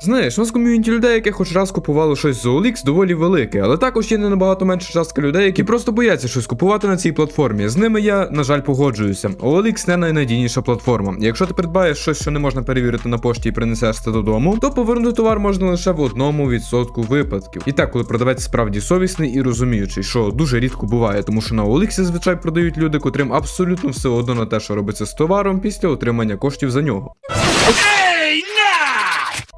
Знаєш, у нас ком'юніті людей, яке хоч раз купувало щось з OLX, доволі велике, але також є не набагато менша частка людей, які просто бояться щось купувати на цій платформі. З ними я, на жаль, погоджуюся. OLX не найнадійніша платформа. Якщо ти придбаєш щось, що не можна перевірити на пошті і принесеш це додому, то повернути товар можна лише в одному відсотку випадків. І так, коли продавець справді совісний і розуміючий, що дуже рідко буває, тому що на OLX зазвичай продають люди, котрим абсолютно все одно на те, що робиться з товаром після отримання коштів за нього.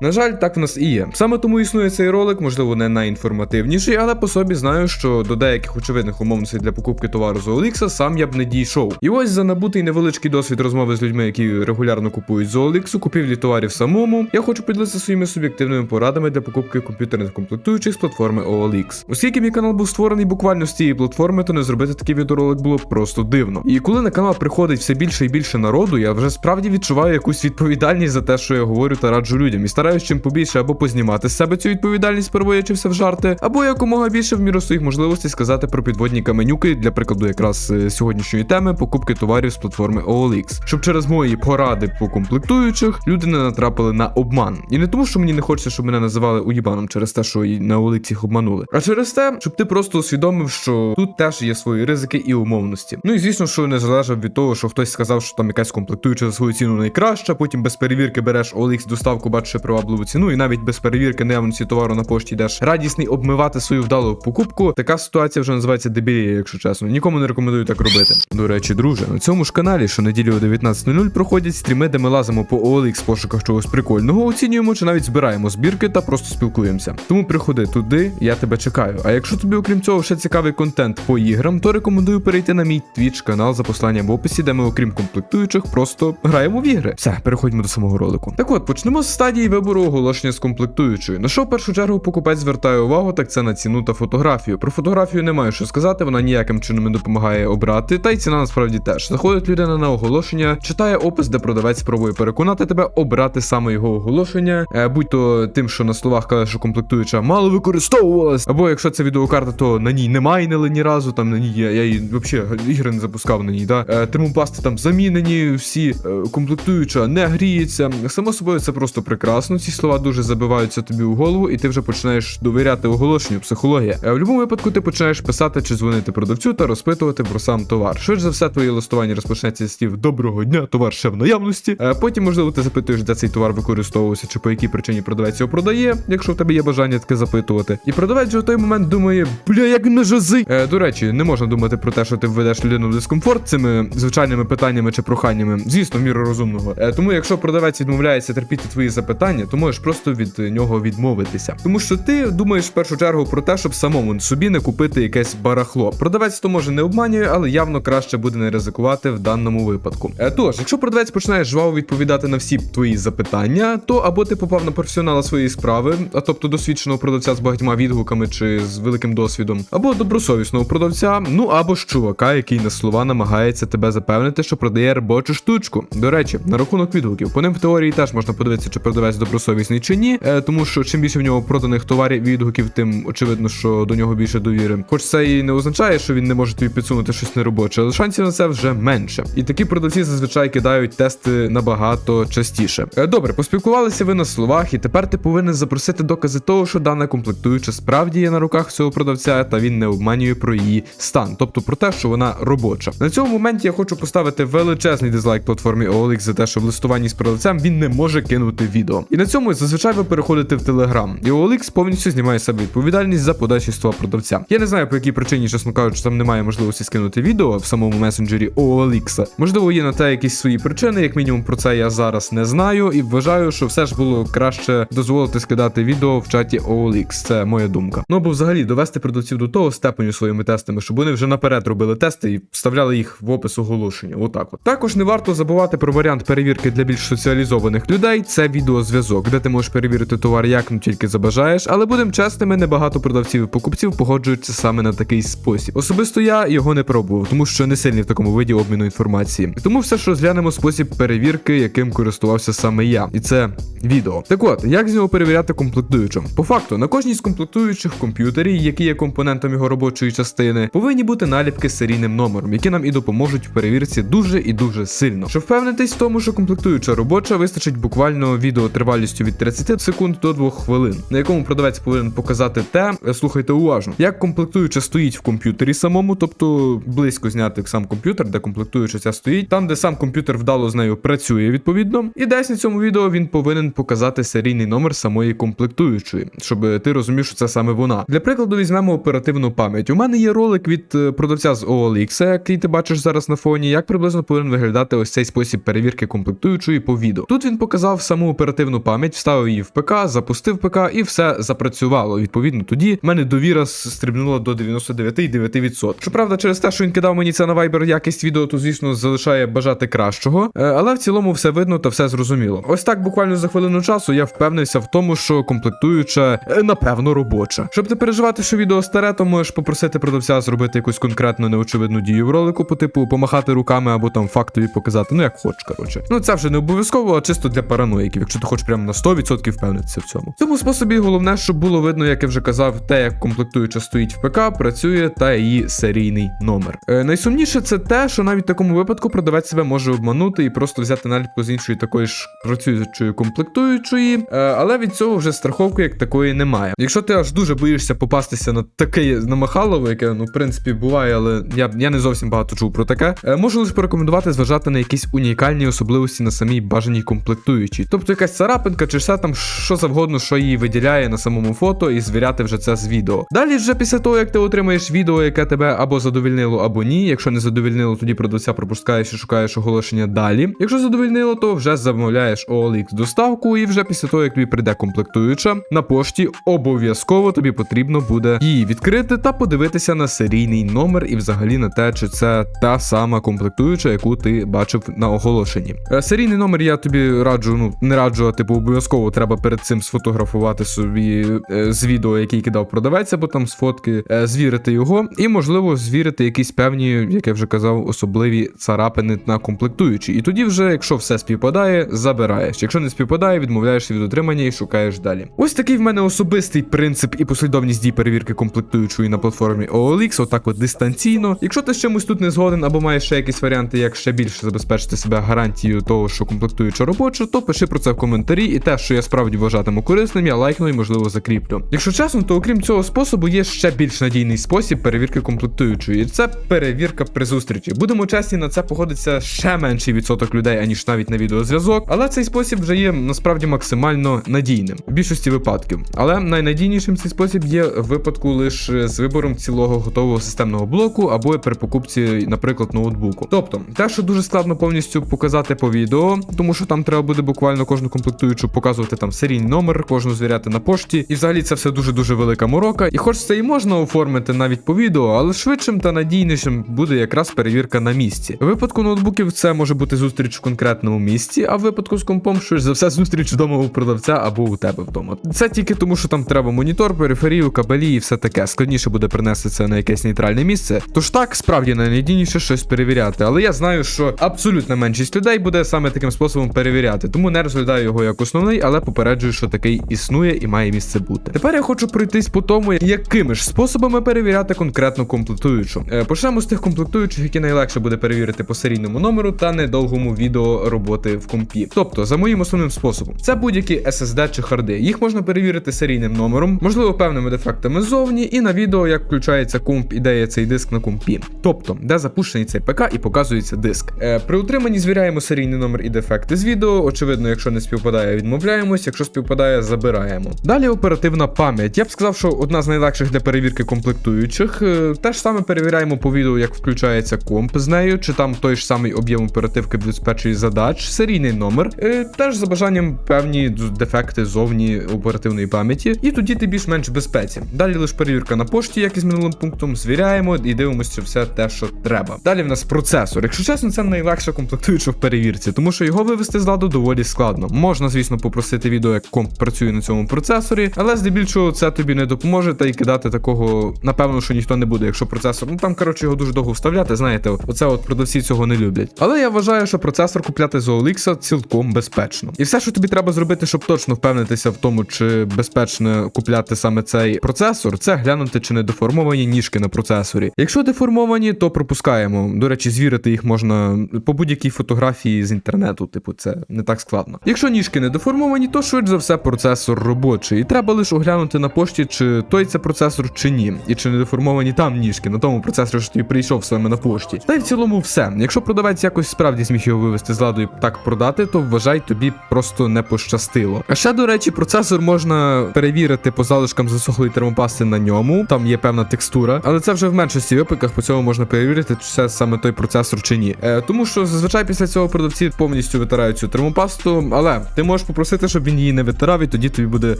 На жаль, так в нас і є. Саме тому існує цей ролик, можливо, не найінформативніший, але по собі знаю, що до деяких очевидних умовностей для покупки товару з OLX сам я б не дійшов. І ось за набутий невеличкий досвід розмови з людьми, які регулярно купують з OLX, купівлі товарів самому, я хочу поділитися своїми суб'єктивними порадами для покупки комп'ютерних комплектуючих з платформи OLX. Оскільки мій канал був створений буквально з цієї платформи, то не зробити такий відеоролик було просто дивно. І коли на канал приходить все більше і більше народу, я вже справді відчуваю якусь відповідальність за те, що я говорю та раджу людям, і стараюсь чим побільше або познімати з себе цю відповідальність, переводячи в жарти, або якомога більше в міру своїх можливостей сказати про підводні каменюки для прикладу якраз е, сьогоднішньої теми покупки товарів з платформи OLX, щоб через мої поради по комплектуючих люди не натрапили на обман. І не тому, що мені не хочеться, щоб мене називали уїбаном через те, що на OLX їх обманули, а через те, щоб ти просто усвідомив, що тут теж є свої ризики і умовності. Ну і звісно, що не залежав від того, що хтось сказав, що там якась комплектуюча за свою ціну найкраща, потім без перевірки береш OLX доставку, бачиш привабливу ціну, і навіть без перевірки наявності товару на пошті йдеш радісний обмивати свою вдалу покупку. Така ситуація вже називається дебілія, якщо чесно. Нікому не рекомендую так робити. До речі, друже, на цьому ж каналі щонеділі о 19.00 проходять стріми, де ми лазимо по OLX в пошуках чогось прикольного, оцінюємо чи навіть збираємо збірки та просто спілкуємося. Тому приходи туди, я тебе чекаю. А якщо тобі, окрім цього, ще цікавий контент по іграм, то рекомендую перейти на мій Twitch канал за посланням в описі, де ми, окрім комплектуючих, просто граємо в ігри. Все, переходьмо до самого ролику. Так от, почнемо з стадії вибору оголошення з комплектуючою. На що в першу чергу покупець звертає увагу, так це на ціну та фотографію. Про фотографію не маю що сказати, вона ніяким чином не допомагає обрати, та й ціна насправді теж. Заходить людина на оголошення, читає опис, де продавець спробує переконати тебе обрати саме його оголошення, е, будь то тим, що на словах каже, що комплектуюча мало використовувалась, або якщо це відеокарта, то на ній немає ні разу, там на ній я, я її взагалі ігри не запускав на ній. Да? Е, термопласти там замінені, всі е, комплектуюча не гріється. Само собою, це просто прекрасно. Ці слова дуже забиваються тобі у голову, і ти вже починаєш довіряти оголошенню, психологія. Е, в будь-якому випадку ти починаєш писати чи дзвонити продавцю та розпитувати про сам товар. Швидше за все, твоє листування розпочнеться з слів доброго дня, товар ще в наявності. Е, потім, можливо, ти запитуєш, де цей товар використовувався, чи по якій причині продавець його продає, якщо в тебе є бажання таке запитувати. І продавець в той момент думає, бля, як не жази. Е, до речі, не можна думати про те, що ти введеш людину в дискомфорт цими звичайними питаннями чи проханнями. Звісно, міру розумного. Тому, якщо продавець відмовляється терпіти твої запитання, то можеш просто від нього відмовитися. Тому що ти думаєш в першу чергу про те, щоб самому собі не купити якесь барахло. Продавець то може не обманює, але явно краще буде не ризикувати в даному випадку. Е, тож, якщо продавець починає жваво відповідати на всі твої запитання, то або ти попав на професіонала своєї справи, а тобто досвідченого продавця з багатьма відгуками чи з великим досвідом, або добросовісного продавця, ну або ж чувака, який на слова намагається тебе запевнити, що продає робочу штучку. До речі, на рахунок відгуків, по ним в теорії теж можна подивитися, чи продавець добросовісний чи ні, е, тому що чим більше в нього проданих товарів відгуків, тим очевидно, що до нього більше довіри. Хоч це і не означає, що він не може тобі підсунути щось неробоче, але шансів на це вже менше. І такі продавці зазвичай кидають тести набагато частіше. Е, Добре, поспілкувалися ви на словах, і тепер ти повинен запросити докази того, що дана комплектуюча справді є на руках цього продавця, та він не обманює про її стан, тобто про те, що вона робоча. На цьому моменті я хочу поставити величезний дизлайк платформі OLX за те, що в листуванні з продавцем він не може кинути відео. І на цьому зазвичай ви переходите в Telegram. І OLX повністю знімає себе відповідальність за подачі слова продавця. Я не знаю по якій причині, чесно кажучи, там немає можливості скинути відео в самому месенджері OLX. Можливо, є на те якісь свої причини, як мінімум про це я зараз не знаю, і вважаю, що все ж було краще дозволити скидати відео в чаті OLX. Це моя думка. Ну або взагалі довести продавців до того степеню своїми тестами, щоб вони вже наперед робили тести і вставляли їх в опис оголошення. Отак от. Також не варто забувати про варіант перевірки для більш соціалізованих людей. Це відеозв'язок, де ти можеш перевірити товар як ну тільки забажаєш, але будемо чесними, небагато продавців і покупців погоджуються саме на такий спосіб. Особисто я його не пробував, тому що не сильний в такому виді обміну інформації. Тому все ж розглянемо спосіб перевірки, яким користувався саме я, і це відео. Так от, як з нього перевіряти комплектуючим? По факту, на кожній з комплектуючих комп'ютері, які є компонентом його робочої частини, повинні бути наліпки з серійним номером, які нам і допоможуть в перевірці дуже і дуже сильно. Щоб впевнитись в тому, що комплектуюча робоча, вистачить буквально відео тривалістю від 30 секунд до 2 хвилин, на якому продавець повинен показати те, слухайте уважно, як комплектуюча стоїть в комп'ютері самому, тобто близько зняти сам комп'ютер, де комплектуюча ця стоїть, там, де сам комп'ютер вдало з нею працює відповідно. І десь на цьому відео він повинен показати серійний номер самої комплектуючої, щоб ти розумів, що це саме вона. Для прикладу візьмемо оперативну пам'ять. У мене є ролик від е, продавця з OLX, який ти бачиш зараз на фоні, як приблизно повинен виглядати ось цей спосіб перевірки комплектуючої по відео. Тут він показав саму оперативну пам'ять, вставив її в ПК, запустив ПК і все запрацювало. Відповідно, тоді в мене довіра стрибнула до 99,9%. Щоправда, через те, що він кидав мені це на Viber якість відео, то звісно залишає бажати кращого. Е, Але в цілому все видно та все зрозуміло. Ось так буквально за хвилину часу я впевнився в тому, що комплектуюча е, напевно робоча. Щоб не переживати, що відео старе, то можеш попросити продавця зробити якусь конкретну неочевидну дію в ролику, по типу помахати руками або там фактові показати. Ну як хочеш, коротше. Ну це вже не обов'язково, а чисто для параноїків, якщо ти хочеш прямо на 100% впевнитися в цьому. В цьому способі головне, щоб було видно, як я вже казав, те, як комплектуюча стоїть в КП, працює та її серійний номер. Е, найсумніше це те, що навіть в такому випадку продавець себе може обманути і просто взяти наліпку з іншої такої ж працюючої комплектуючої, е, але від цього вже страховки як такої немає. Якщо ти аж дуже боїшся попастися на таке намахалово, яке ну в принципі буває, але я, я не зовсім багато чув про таке, е, можу лише порекомендувати зважати на якісь унікальні особливості на самій бажаній комплектуючій. Тобто якась царапинка чи все там що завгодно, що її виділяє на самому фото, і звіряти вже це з відео. Далі, вже після того, як ти отримаєш відео, яке тебе або задовільнило, або ні. Якщо не задовільнило, тоді продавця пропускаєш і шукаєш оголошення далі. Якщо задовільнило, то вже замовляєш OLX доставку, і вже після того, як тобі прийде комплектуюча, на пошті обов'язково тобі потрібно буде її відкрити та подивитися на серійний номер і взагалі на те, чи це та сама комплектуюча, яку ти бачив на оголошенні. Е, Серійний номер я тобі раджу, ну не раджу, а типу обов'язково треба перед цим сфотографувати собі е, з відео, який кидав продавець, або там з фотки, е, звірити його, і можливо звірити якісь певні, як я вже казав, особливі царапини на комплектуючі. І тоді, вже, якщо все співпадає, забираєш. Якщо не співпадає, відмовляєшся від отримання і шукаєш далі. Ось такий в мене особистий принцип і послідовність дій перевірки комплектуючої на платформі OLX, отак от дистанційно. Якщо ти з чимось тут не згоден, або маєш ще якісь варіанти, як ще більше забезпечити себе гарантією того, що комплектуюча робоча, то пиши про це в коментарі, і те, що я справді вважатиму корисним, я лайкну і можливо закріплю. Якщо чесно, то окрім цього способу є ще більш надійний спосіб перевірки комплектуючої. І це перевірка при зустрічі. Будемо чесні, на це погодиться ще менший відсоток людей, аніж навіть на відеозв'язок, але цей спосіб вже є насправді максимально надійним в більшості випадків. Але найнадійнішим цей спосіб є в випадку лише з вибором цілого готового системного блоку або при покупці, наприклад, ноутбуку. Тобто, те, що дуже складно повністю показати по відео, тому що там треба буде буквально кожну комплектуючу показувати там серійний номер, кожну звіряти на пошті. І взагалі це все дуже дуже велика морока. І хоч це і можна оформити навіть по відео, але швидшим та надійнішим буде якраз перевірка на місці. У випадку ноутбуків це може бути зустріч в конкретному місці, а в випадку з компом, що ж за все зустріч вдома у продавця або у тебе вдома. Це тільки тому, що там треба монітор, периферію, кабелі і все таке. Складніше буде принести це на якесь нейтральне місце. Тож так, справді найнадійніше щось перевіряти. Але я знаю, що абсолютна меншість людей буде саме таким способом перевіряти, тому не розглядаю його як основний, але попереджую, що такий існує і має місце бути. Тепер я хочу пройтись по тому, якими ж способами перевіряти конкретну комплектуючу. Е, Почнемо з тих комплектуючих, які найлегше буде перевірити по серійному номеру та недовгому відео роботи в компі. Тобто, за моїм основним способом, це будь-які SSD чи харди. Їх можна перевірити серійним номером, можливо, певними дефектами ззовні, і на відео, як включається комп і де є цей диск на компі. Тобто, де запущений цей ПК і показується диск. Е, при утриманні звіряємо серійний номер і дефекти з відео. Очевидно, якщо не співпадає, відмовляємось, якщо співпадає, забираємо. Далі оперативна пам'ять. Я б сказав, що одна з найлегших для перевірки комплектуючих. Е, Те ж саме перевіряємо по відео, як включається комп з нею, чи там той ж самий об'єм оперативки диспетчері задач, серійний номер, е, теж за бажанням певні дефекти зовні оперативної пам'яті, і тоді ти більш-менш безпеці. Далі лише перевірка на пошті, як і з минулим пунктом, звіряємо і дивимося, що все те, що треба. Далі в нас процесор. Якщо чесно, це найлегше комплектуюча в перевірці, тому що його вивести з ладу доволі складно. Можна, звісно, попросити відео, як комп працює на цьому процесорі, але здебільшого це тобі не допоможе, та й кидати такого, напевно, що ніхто не буде, якщо процесор. Ну там, коротше, його дуже довго вставляти, знаєте, оце от продавці цього не люблять. Але я вважаю, що процесор купляти з OLX цілком безпечно. І все, що тобі треба зробити, щоб точно впевнитися в тому, чи безпечно купляти саме цей процесор, це глянути, чи не деформовані ніжки на процесорі. Якщо деформовані, то пропускаємо. До речі, звірити їх можна по будь-якій фотографії з інтернету, типу, це не так складно. Якщо ніжки не не деформовані, то швидше за все процесор робочий. І треба лише оглянути на пошті, чи той це процесор чи ні, і чи не деформовані там ніжки на тому процесорі, що тобі прийшов саме на пошті. Та й в цілому все. Якщо продавець якось справді зміг його вивести з ладу і так продати, то вважай тобі просто не пощастило. А ще до речі, процесор можна перевірити по залишкам засохлої термопасти на ньому. Там є певна текстура, але це вже в меншості випадках по цьому можна перевірити, чи це саме той процесор чи ні. Е, тому що зазвичай після цього продавці повністю витирають цю термопасту, але ти можеш попросити, щоб він її не витирав, і тоді тобі буде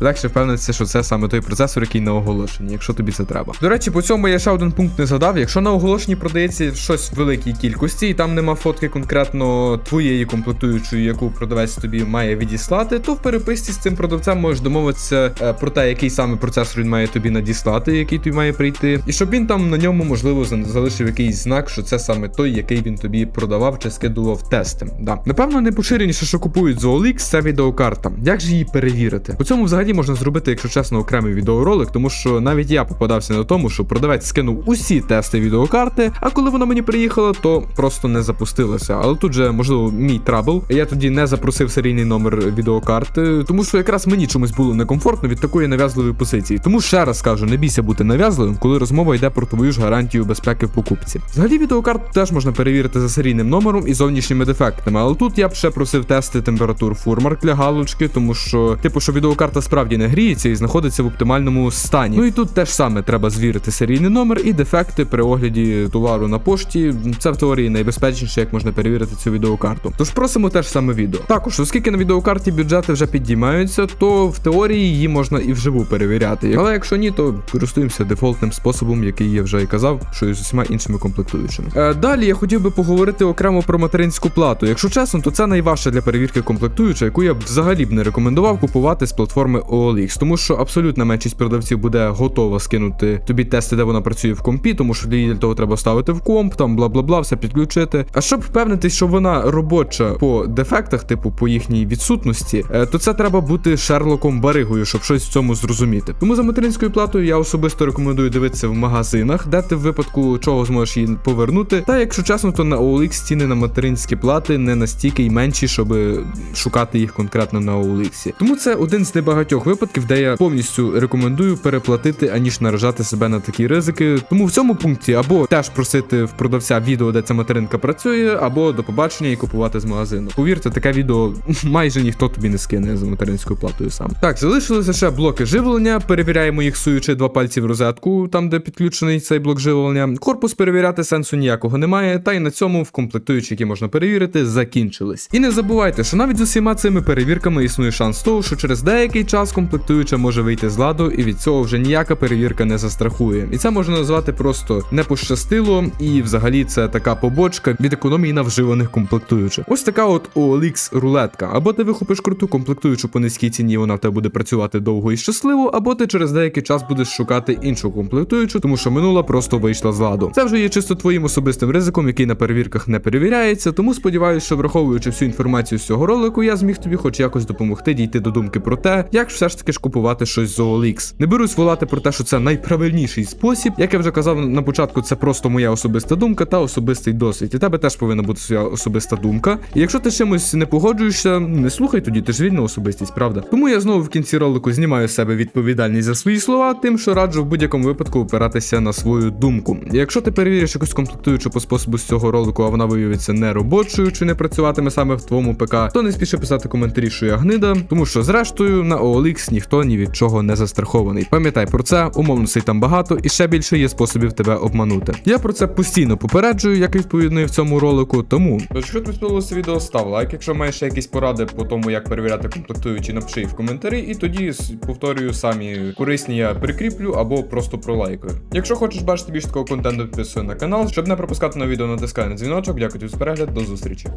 легше впевнитися, що це саме той процесор, який на оголошенні, якщо тобі це треба. До речі, по цьому я ще один пункт не згадав. Якщо на оголошенні продається щось в великій кількості, і там нема фотки конкретно твоєї комплектуючої, яку продавець тобі має відіслати, то в переписці з цим продавцем можеш домовитися е, про те, який саме процесор він має тобі надіслати, який тобі має прийти, і щоб він там на ньому можливо за- залишив якийсь знак, що це саме той, який він тобі продавав чи скидував тести. Да. Напевно, найпоширеніше, що купують з OLX, це відеокарта. Як же її перевірити? По цьому взагалі можна зробити, якщо чесно, окремий відеоролик, тому що навіть я попадався на тому, що продавець скинув усі тести відеокарти, а коли вона мені приїхала, то просто не запустилася. Але тут же, можливо, мій трабл. Я тоді не запросив серійний номер відеокарти, тому що якраз мені чомусь було некомфортно від такої нав'язливої позиції. Тому ще раз кажу, не бійся бути нав'язливим, коли розмова йде про твою ж гарантію безпеки в покупці. Взагалі відеокарту теж можна перевірити за серійним номером і зовнішніми дефектами, але тут я б ще просив тести температур фурмарк для галочки, тому що, типу, що відеокарта справді не гріється і знаходиться в оптимальному стані. Ну і тут теж саме треба звірити серійний номер і дефекти при огляді товару на пошті. Це в теорії найбезпечніше, як можна перевірити цю відеокарту. Тож просимо теж саме відео. Також, оскільки на відеокарті бюджети вже підіймаються, то в теорії її можна і вживу перевіряти. Але якщо ні, то користуємося дефолтним способом, який я вже і казав, що і з усіма іншими комплектуючими. Е, далі я хотів би поговорити окремо про материнську плату. Якщо чесно, то це найважче для перевірки комплектуюча, яку я б взагалі б не рекомендував купувати з платформи OLX, тому що абсолютна меншість продавців буде готова скинути тобі тести, де вона працює в компі, тому що для того треба ставити в комп, там бла бла бла, все підключити. А щоб впевнитись, що вона робоча по дефектах, типу по їхній відсутності, е, то це треба бути Шерлоком Баригою, щоб щось в цьому зрозуміти. Тому за материнською платою я особисто рекомендую дивитися в магазинах, де ти в випадку чого зможеш її повернути. Та якщо чесно, то на OLX ціни на материнські плати не настільки й менші, щоб шукати їх конкретно на OLX. Тому це один з небагатьох випадків, де я повністю рекомендую переплатити, аніж наражати себе на такі ризики. Тому в цьому пункті або теж просити в продавця відео, де ця материнка працює, або до побачення і купувати з магазину. Повірте, таке відео майже ніхто тобі не скине за материнською платою сам. Так, залишилися ще блоки живлення. Перевіряємо їх суючи два пальці в розетку, там де підключений цей блок живлення. Корпус перевіряти сенсу ніякого немає. Та й на цьому в комплектуючі, які можна перевірити, закінчились. І не забувайте, що навіть з усіма цими перевірками існує шанс того, що через деякий час комплектуюча може вийти з ладу, і від цього вже ніяка перевірка не застрахує. І це можна назвати просто не пощастило, і взагалі це така побочка від економії на вживаних комплектуючих. Ось така от OLX рулетка. Або ти вихопиш круту комплектуючу по низькій ціні, вона в тебе буде працювати довго і щасливо, або ти через деякий час будеш шукати іншу комплектуючу, тому що минула просто вийшла з ладу. Це вже є чисто твоїм особистим ризиком, який на перевірках не перевіряється. Тому сподіваюся, що враховуючи всю інформацію з цього ролику, я зміг тобі хоч якось допомогти дійти до думки про те, як все ж таки ж купувати щось з OLX. Не берусь волати про те, що це найправильніший спосіб. Як я вже казав на початку, це просто моя особиста думка та особистий досвід. І тебе теж повинна бути своя особиста думка. І якщо ти чимось не погоджуєшся, не слухай тоді, ти ж вільна особистість, правда? Тому я знову в кінці ролику знімаю з себе відповідальність за свої слова, тим, що раджу в будь-якому випадку опиратися на свою думку. І якщо ти перевіриш якусь комплектуючу по способу з цього ролику, а вона виявиться не робочою чи не працюватиме саме в твоєму ПК, то не спіши писати коментарі, я гнида, тому що зрештою на OLX ніхто ні від чого не застрахований. Пам'ятай про це, умовностей там багато, і ще більше є способів тебе обманути. Я про це постійно попереджую, як відповідно і в цьому ролику. Тому, якщо тобі сподобалося відео, став лайк. Якщо маєш якісь поради по тому, як перевіряти комплектуючі, напиши їх в коментарі, і тоді повторюю самі корисні я прикріплю або просто пролайкаю. Якщо хочеш бачити більше такого контенту, підписуй на канал. Щоб не пропускати нові відео, натискай на дзвіночок. Дякую тобі за перегляд, до зустрічі.